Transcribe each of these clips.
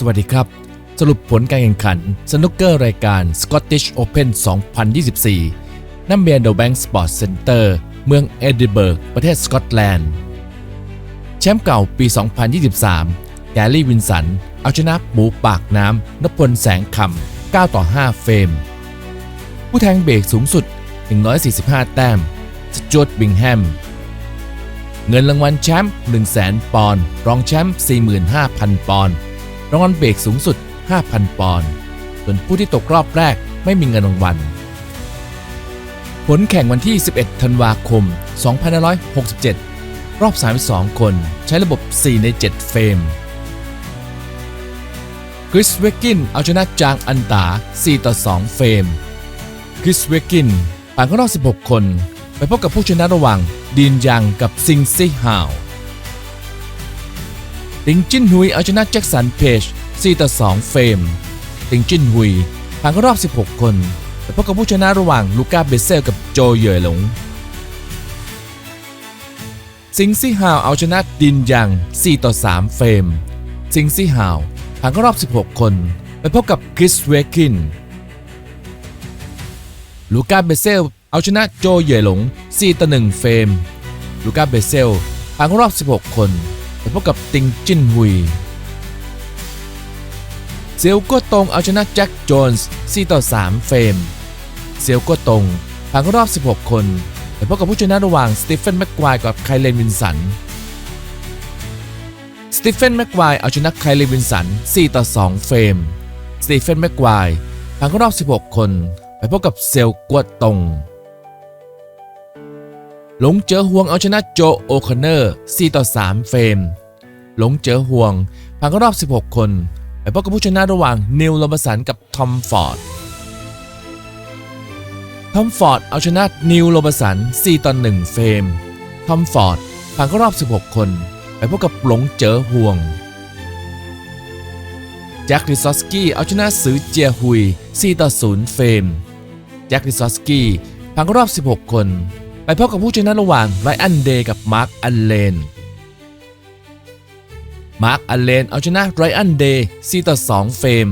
สวัสดีครับ สรุปผลการแข่งขันสนุกเกอร์รายการ Scottish Open 2024ณเมียโดแบงก์สปอร์ตเซ็นเตอร์เมืองเอดินเบิร์ก ประเทศสกอตแลนด์ แชมป์เก่าปี 2023 แกรี่วินสัน เอาชนะหมูปากน้ำนพพลแสงคำ9ต่อ 5 เฟรม ผู้แทงเบรกสูงสุด 145 แต้ม สจวตบิงแฮม เงินรางวัลแชมป์ 100,000 ปอนด์ รองแชมป์ 45,000 ปอนด์ รางวัลเบรกสูงสุด 5,000 ปอนด์ส่วนผู้ที่ตกรอบแรกไม่มีเงินรางวัล ผลแข่งวันที่ 11 ธันวาคม 2567 รอบ 32 คนใช้ระบบ 4 ใน 7 เฟรม คริสเวกินเอาชนะจางอันตา 4 ต่อ 2 เฟรม คริสเวกกินผ่านเข้ารอบ 16 คน ไปพบกับผู้ชนะระหว่างดีนยังกับซิงซี่ฮาว ติงจิ้นฮุยเอาชนะแจ็คสันเพจ4ต่อ2เฟรมติงจิ้นฮุยผ่านเข้ารอบ 16 คนไปพบกับผู้ชนะระหว่างลูก้าเบเซลกับโจเย่หลงซิงซี่ฮาวเอาชนะดินยัง4ต่อ3เฟรมซิงซี่ฮาวผ่านเข้ารอบ 16 คนไปพบกับคริสเวคินลูก้าเบเซลเอาชนะโจเย่หลง4ต่อ1เฟรมลูก้าเบเซลผ่านเข้ารอบ 16 คน พบกับติงจินฮุยเซียวกัวตงเอาชนะแจ็คโจนส์4ต่อ 3 เฟรมเซียวกัวตงผ่านรอบ 16 คนไปพบกับผู้ชนะระหว่างสตีเฟนแม็กควายกับไคลเลนวินสันสตีเฟนแม็กควายเอาชนะไคลเลนวินสัน 4 ต่อ 2 เฟรมสตีเฟนแม็กควายผ่านรอบ 16 คน ไปพบกับเซลกัวตง หลงเจอห่วงเอาชนะโจโอคอนเนอร์ 4 ต่อ 3 เฟรม หลงเจอห่วงผ่านเข้ารอบ 16 คน ไปพบกับผู้ชนะระหว่างนิวโรบสันกับทอมฟอร์ด ทอมฟอร์ดเอาชนะนิวโรบสัน 4 ต่อ 1 เฟรม ทอมฟอร์ดผ่านเข้ารอบ 16 คน ไปพบกับหลงเจอห่วง แจ็คริซอสกี้เอาชนะซือเจียฮุย 4 ต่อ 0 เฟรม แจ็คริซอสกี้ผ่านเข้ารอบ 16 คน ไปพบกับผู้ชนะระหว่างไรอันเดย์กับมาร์คอันเลน มาร์คอันเลนเอาชนะไรอันเดย์4ต่อ 2 เฟรม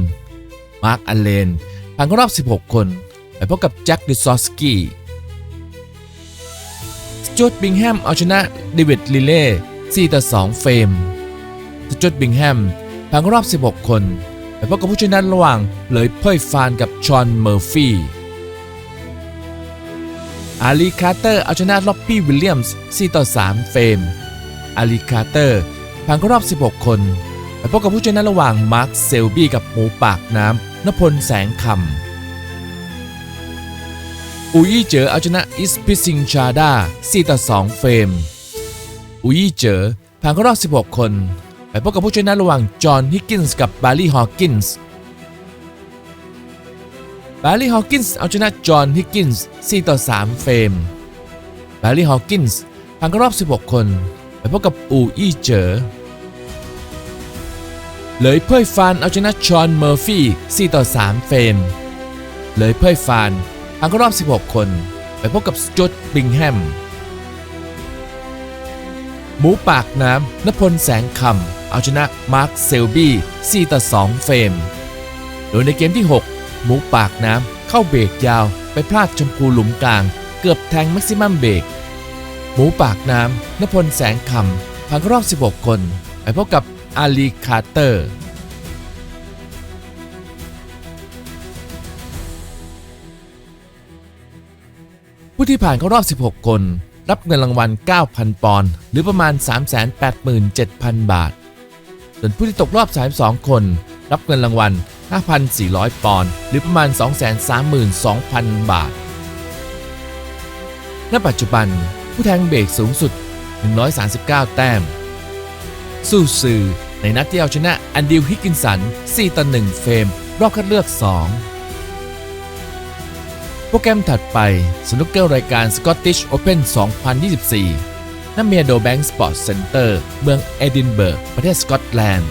มาร์คอันเลนผ่านเข้ารอบ 16 คน ไปพบกับแจ็คดิซอสกี้สจวตบิงแฮมเอาชนะเดวิดลิเล่4ต่อ 2 เฟรมสจวตบิงแฮมผ่านเข้ารอบ 16 คน ไปพบกับผู้ชนะระหว่าง เลยเพ่ยฟานกับชอนเมอร์ฟี่ อาลีคาร์เตอร์เอาชนะล็อบบี้วิลเลียมส์4ต่อ 3 เฟรม อาลีคาร์เตอร์ผ่านเข้ารอบ 16 คนไปพบกับผู้ชนะระหว่างมาร์คเซลบี้กับหมูปากน้ำนพลแสงคำอุยี่เจ๋อเอาชนะอิสพิซิงชาดา4ต่อ 2 เฟรม อุยี่เจ๋อผ่านเข้ารอบ 16 คน ไปพบกับผู้ชนะระหว่างจอห์นฮิกกินส์กับบาร์ลี่ฮอว์กินส์ บาร์ลี่ฮอว์กินส์เอาชนะจอห์นฮิกกินส์4ต่อ 3 เฟรมบาร์ลี่ฮอว์กินส์ผ่านเข้ารอบ 16 คนไปพบกับอูอี้เจ๋อเลยเพ่ยฟานเอาชนะชอนเมอร์ฟี่4ต่อ 3 เฟรมเลยเพ่ยฟานผ่านเข้ารอบ 16 คน ไปพบกับสจวตบิงแฮมหมูปากน้ำนพลแสงคำเอาชนะมาร์คเซลบี้4ต่อ 2 เฟรม โดยในเกมที่ 6 หมูปากน้ำเข้าเบรกยาวไปพลาดชมพูหลุมกลาง เกือบแทงแม็กซิมัมเบรกหมูปากน้ำนพลแสงคำผ่านรอบ 16 คนไปพบกับอาลีคาร์เตอร์ผู้ที่ผ่านเข้ารอบ 16 คน รับเงินรางวัล 9,000 ปอนด์ หรือประมาณ 387,000 บาท ส่วนผู้ที่ตกรอบ 32 คน รับเงินรางวัล 5,400 ปอนด์หรือประมาณ 232,000 บาท ณ ปัจจุบันผู้แทงเบรกสูงสุด 139 แต้ม สู้สื่อในนัดที่เอาชนะอันดิวฮิกกินสัน 4 ต่อ 1 เฟรม รอบคัดเลือก 2 โปรแกรมถัดไปสนุกเกอร์รายการ Scottish Open 2024ณเมียโดแบงก์สปอร์ตเซ็นเตอร์ เมืองเอดินเบิร์ก ประเทศสกอตแลนด์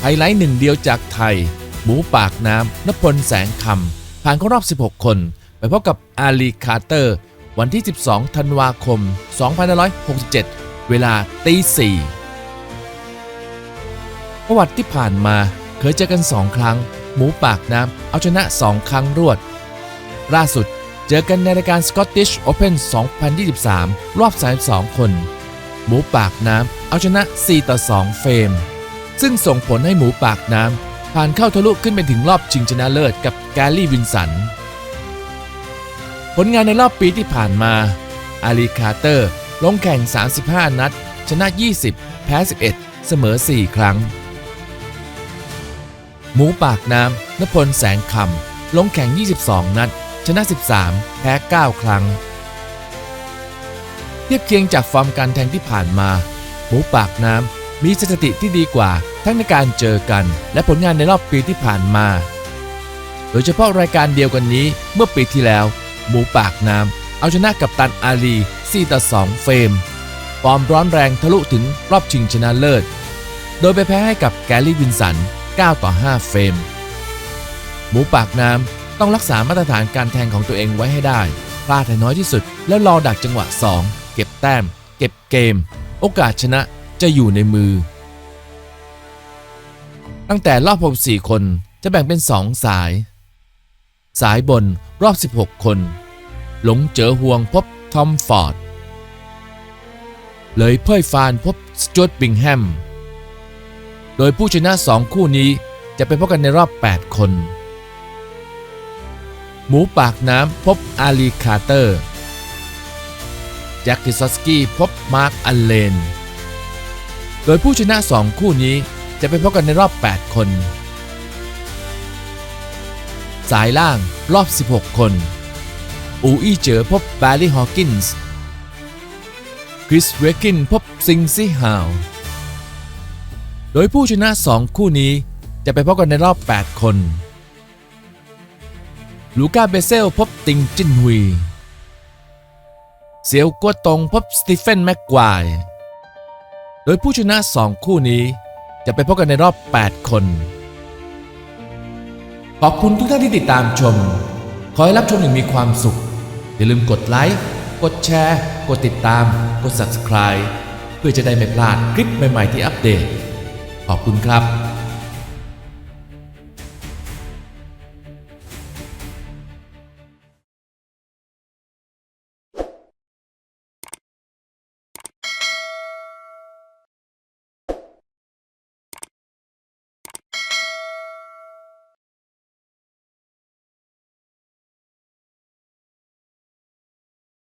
ไฮไลท์หนึ่งเดียวจากไทย หมูปากน้ำนพลแสงคำผ่านเข้ารอบ 16 คน ไปพบกับอาลีคาร์เตอร์ วันที่ 12 ธันวาคม 2567 เวลาตี4ประวัติที่ผ่านมาเคยเจอกันสองครั้ง หมูปากน้ำเอาชนะสองครั้งรวด ล่าสุดเจอกันในรายการ Scottish Open 2023 รอบ 32 คน หมูปากน้ำเอาชนะ 4 ต่อ 2 เฟรม ซึ่งส่งผลให้หมูปากน้ำผ่านเข้าทะลุขึ้นไปถึงรอบชิงชนะเลิศกับแกลลี่วินสัน ผลงานในรอบปีที่ผ่านมา อาลีคาร์เตอร์ ลงแข่ง 35 นัด ชนะ 20 แพ้ 11 เสมอ 4 ครั้ง หมูปากน้ำนพลแสงคำลงแข่ง 22 นัด ชนะ 13 แพ้ 9 ครั้ง เทียบเคียงจากฟอร์มการแทงที่ผ่านมา หมูปากน้ำ มีสถิติที่ดีกว่าทั้งในการเจอกัน และผลงานในรอบปีที่ผ่านมา โดยเฉพาะรายการเดียวกันนี้เมื่อปีที่แล้ว หมูปากน้ำเอาชนะกับตันอาลี4ต่อ2เฟรมฟอร์มร้อนแรงทะลุถึงรอบชิงชนะเลิศ โดยไปแพ้ให้กับแกลลี่วินสัน 9 ต่อ 5 เฟรม หมูปากน้ำต้องรักษามาตรฐานการแทงของตัวเองไว้ให้ได้ พลาดให้น้อยที่สุด แล้วรอดักจังหวะ 2 เก็บแต้ม เก็บเกม โอกาสชนะ จะอยู่ในมือ ตั้งแต่รอบ64คนจะแบ่งเป็น2สาย สายบนรอบ 16 คน หลงเจอห่วงพบทอมฟอร์ด เลยเพ่ยฟานพบสจวตบิงแฮม โดยผู้ชนะ2คู่นี้จะไปพบกันในรอบ 8 คน หมูปากน้ำพบอาลีคาร์เตอร์แจ็คกิซอสกี้พบมาร์คอัลเลน โดยผู้ชนะ 2 คู่นี้จะไปพบกันในรอบ 8 คน สายล่างรอบ 16 คน อูอี้เจอพบบาลีฮอว์กินส์ คริสเวกินพบซิงซี่ฮาว โดยผู้ชนะ 2 คู่นี้จะไปพบกันในรอบ 8 คน ลูก้าเบเซลพบติงจินฮุย เซียวกัวตงพบสตีเฟนแม็กควาย ดยผู้ชนะ 2 คู่นี้จะไปพบกันในรอบ 8 คน ขอบคุณทุกท่านที่ติดตามชม ขอให้รับชมอย่างมีความสุข อย่าลืมกดไลค์ กดแชร์ กดติดตาม กด subscribe เพื่อจะได้ไม่พลาดคลิปใหม่ ๆ ที่อัปเดต ขอบคุณครับ